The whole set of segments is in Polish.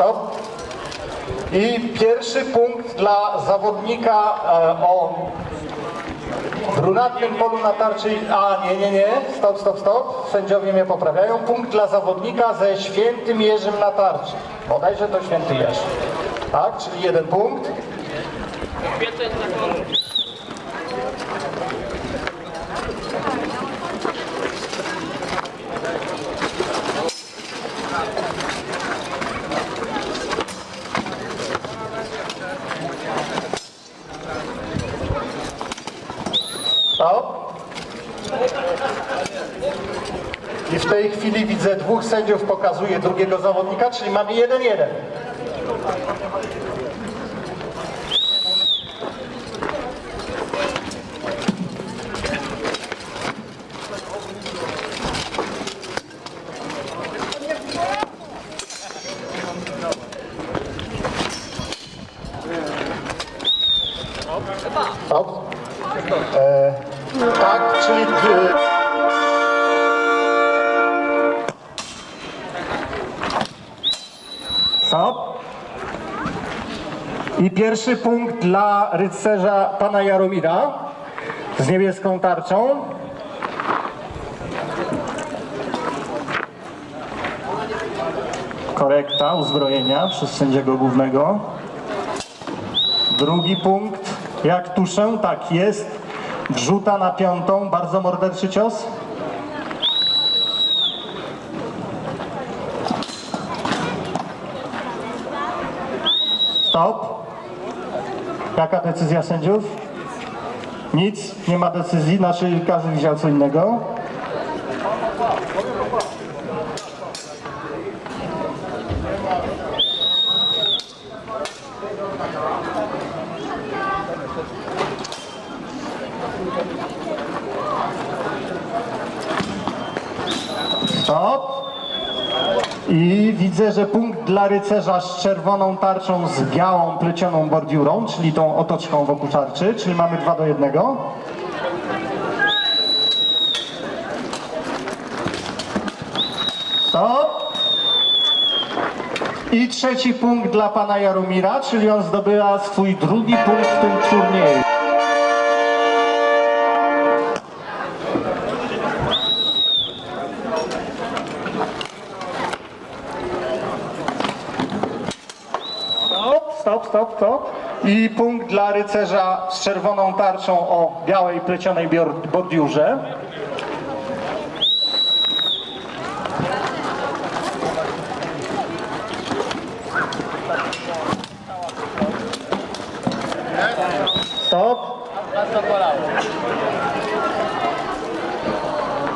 Stop. I pierwszy punkt dla zawodnika e, o brunatnym polu na tarczy. A nie, nie, nie. Stop, stop, stop. Sędziowie mnie poprawiają. Punkt dla zawodnika ze świętym Jerzym na tarczy. Bodajże to święty Jerzy. Tak, czyli jeden punkt. Stop. I w tej chwili widzę dwóch sędziów pokazuje drugiego zawodnika, czyli mamy 1-1. I pierwszy punkt dla rycerza pana Jaromira z niebieską tarczą. Korekta uzbrojenia przez sędziego głównego. Drugi punkt, jak tuszę, tak jest. Wrzuta na piątą, bardzo morderczy cios. Stop. Jaka decyzja sędziów? Nic, nie ma decyzji, znaczy każdy widział co innego. Stop. I widzę, że punkt dla rycerza z czerwoną tarczą z białą plecioną bordiurą, czyli tą otoczką wokół tarczy, czyli mamy 2 do 1. Stop. I trzeci punkt dla pana Jaromira, czyli on zdobywa swój drugi punkt w tym turnieju. Stop, stop. I punkt dla rycerza z czerwoną tarczą o białej plecionej bordiurze. Stop.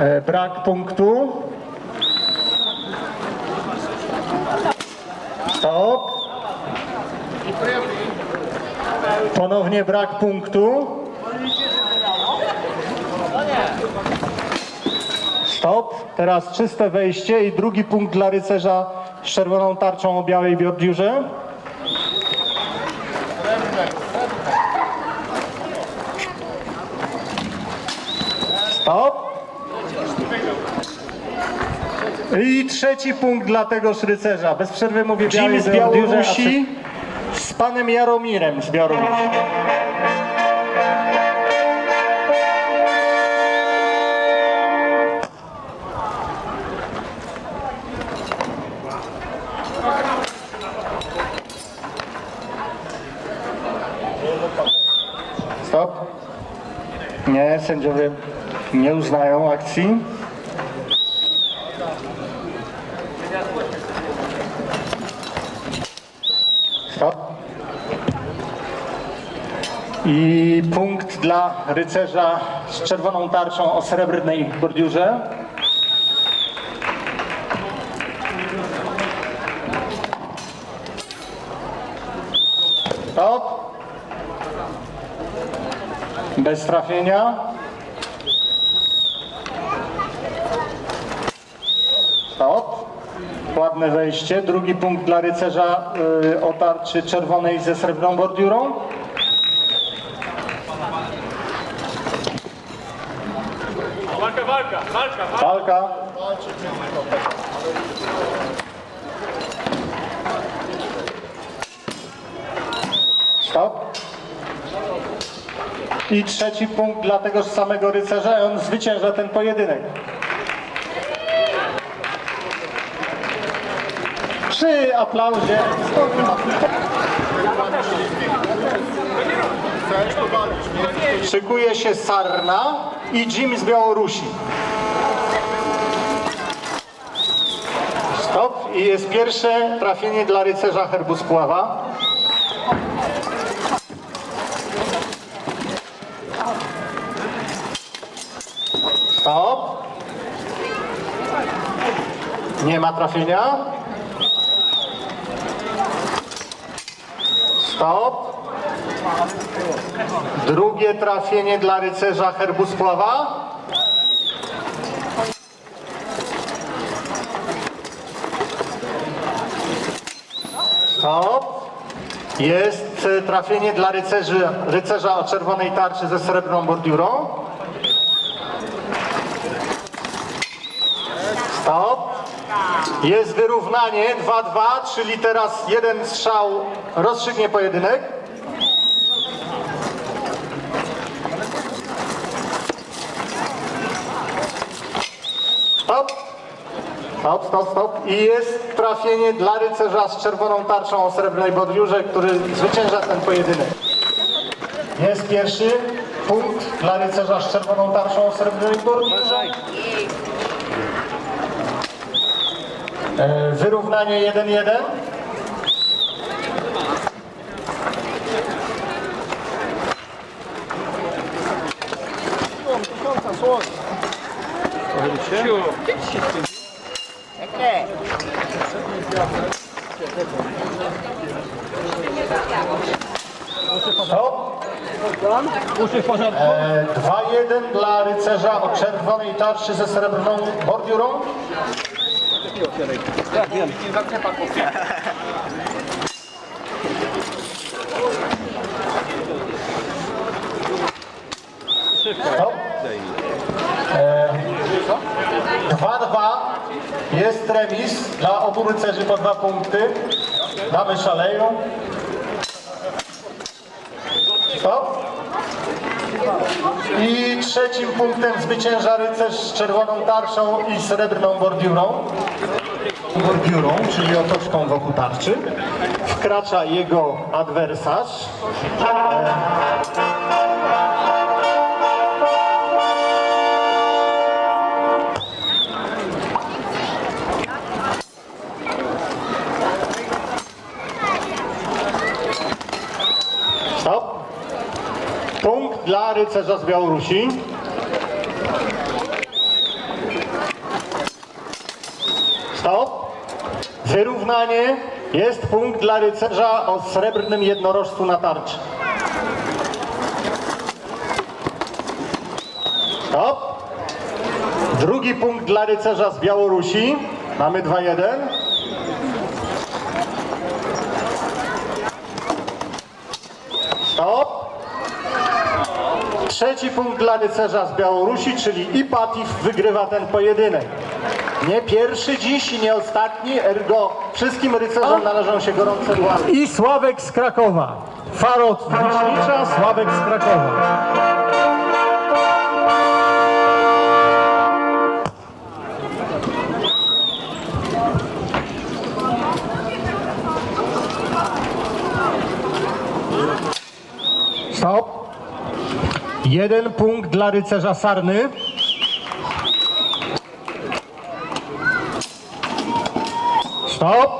E, brak punktu. Stop. Ponownie brak punktu. Stop. Teraz czyste wejście i drugi punkt dla rycerza z czerwoną tarczą o białej bordiurze. Stop. I trzeci punkt dla tegoż rycerza. Bez przerwy mówię z Białorusi z panem Jaromirem z Białorusi. Stop. Nie, sędziowie nie uznają akcji. Stop. I punkt dla rycerza z czerwoną tarczą o srebrnej bordiurze. Stop. Bez trafienia. Stop. Ładne wejście. Drugi punkt dla rycerza y, o tarczy czerwonej ze srebrną bordiurą. walka, walka, walka. Stop. I trzeci punkt dla tegoż samego rycerza. On zwycięża ten pojedynek. Przy aplauzie. Szykuje się Sarna i Jim z Białorusi. Stop i jest pierwsze trafienie dla rycerza herbu Spława. Stop. Nie ma trafienia. Stop. Drugie trafienie dla rycerza herbu Spława. Stop. Jest e, trafienie dla rycerzy, rycerza o czerwonej tarczy ze srebrną bordiurą. Stop. Jest wyrównanie 2-2, czyli teraz jeden strzał rozstrzygnie pojedynek. Stop. Stop, stop, stop. I jest trafienie dla rycerza z czerwoną tarczą o srebrnej bodriurze, który zwycięża ten pojedynek. Jest pierwszy punkt dla rycerza z czerwoną tarczą o srebrnej bodriurze. E, Wyrównanie 1-1. Stop. E, 2-1 dla rycerza o czerwonej tarczy ze srebrną bordiurą. Stop. E, 2-2 jest remis dla obu rycerzy po dwa punkty. Damy szaleją. Stop. I trzecim punktem zwycięża rycerz z czerwoną tarczą i srebrną bordiurą. Bordiurą, czyli otoczką wokół tarczy. Wkracza jego adwersarz. Rycerza z Białorusi. Stop. Wyrównanie. Jest punkt dla rycerza o srebrnym jednorożcu na tarczy. Stop. Drugi punkt dla rycerza z Białorusi. Mamy 2-1. Stop. Trzeci punkt dla rycerza z Białorusi, czyli Ipatif wygrywa ten pojedynek. Nie pierwszy dziś i nie ostatni, ergo wszystkim rycerzom należą się gorące dłonie. I Sławek z Krakowa. Farot Wicznicza, Sławek z Krakowa. Jeden punkt dla rycerza Sarny. Stop.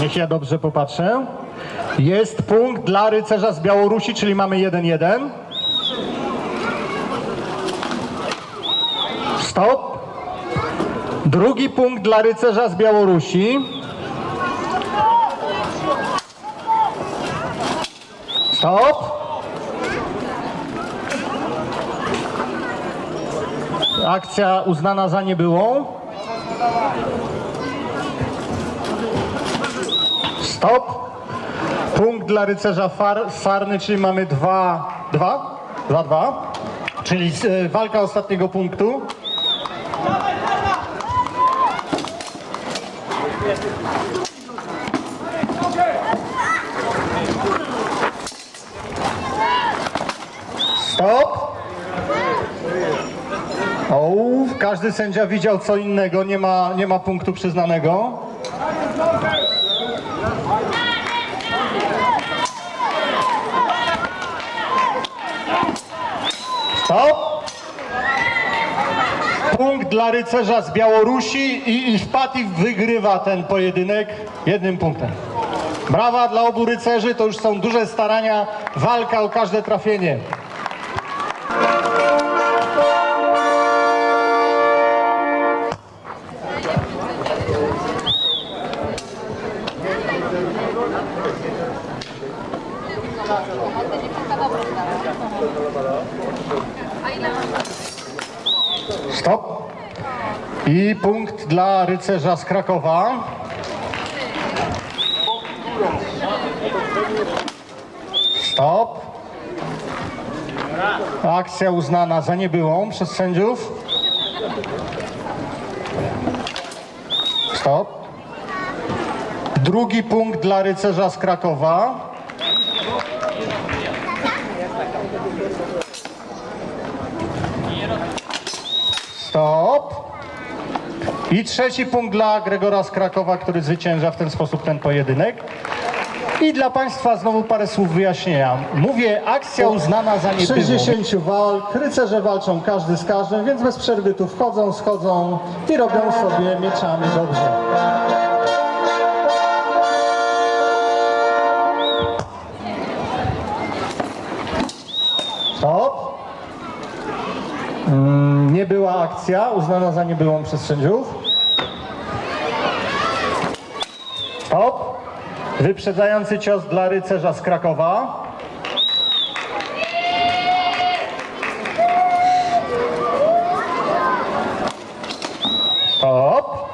Niech ja dobrze popatrzę. Jest punkt dla rycerza z Białorusi, czyli mamy 1-1. Stop. Drugi punkt dla rycerza z Białorusi. Stop. Akcja uznana za niebyłą. Stop. Punkt dla rycerza far, Farny, czyli mamy 2 2 2 2. Czyli e, walka ostatniego punktu. Stop. Każdy sędzia widział co innego, nie ma, nie ma punktu przyznanego. Stop! Punkt dla rycerza z Białorusi i Iszpati wygrywa ten pojedynek jednym punktem. Brawa dla obu rycerzy, to już są duże starania, walka o każde trafienie. Stop. I punkt dla rycerza z Krakowa. Stop. Akcja uznana za niebyłą przez sędziów. Stop. Drugi punkt dla rycerza z Krakowa. Stop. I trzeci punkt dla Gregora z Krakowa, który zwycięża w ten sposób ten pojedynek. I dla Państwa znowu parę słów wyjaśnienia. Mówię, akcja uznana za niebyłą. 60 walk, rycerze walczą każdy z każdym, więc bez przerwy tu wchodzą, schodzą i robią sobie mieczami dobrze. Stop. Mm, Nie była akcja, uznana za niebyłą przez sędziów. Stop. Wyprzedzający cios dla rycerza z Krakowa. Stop.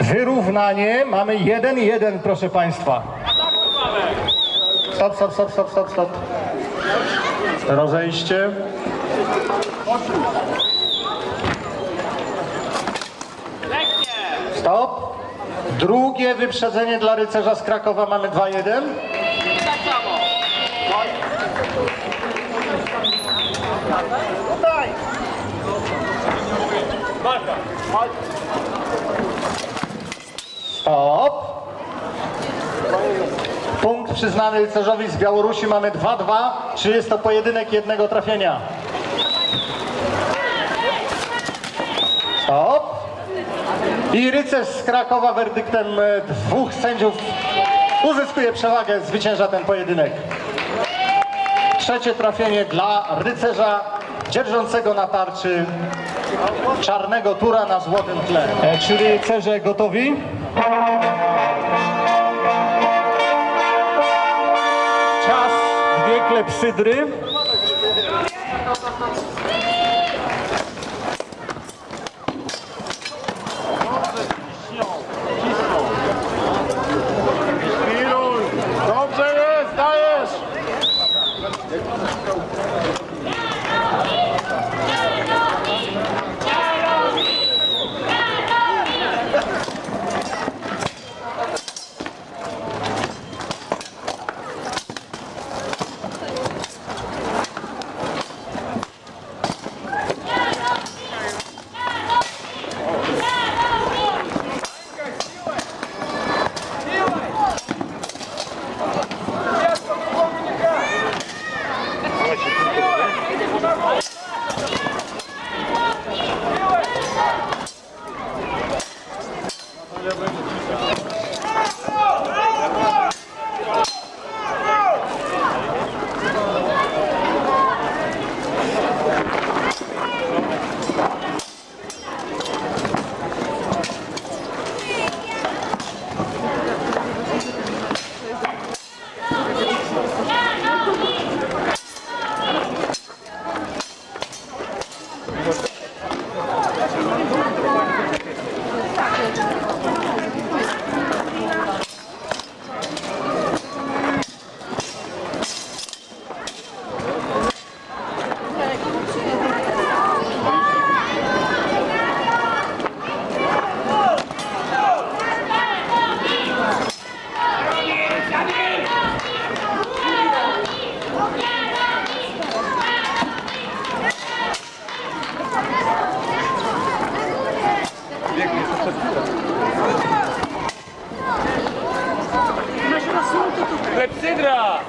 Wyrównanie. Mamy 1-1, proszę Państwa. Stop, stop, stop, stop, stop, stop. Rozejście. Stop. Drugie wyprzedzenie dla rycerza z Krakowa mamy 2-1. Walka. Stop. Punkt przyznany rycerzowi z Białorusi mamy 2-2. Czy jest to pojedynek jednego trafienia? Stop. I rycerz z Krakowa werdyktem e, dwóch sędziów uzyskuje przewagę, zwycięża ten pojedynek. Trzecie trafienie dla rycerza dzierżącego na tarczy czarnego tura na złotym tle. E, czy rycerze gotowi? Dwie Klepsydra!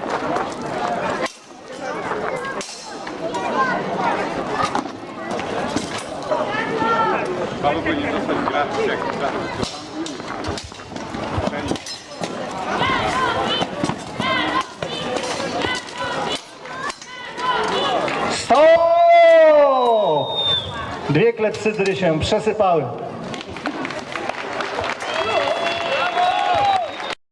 Paweł powinien dostać gratis, jak Stop! Dwie klepsydry się przesypały.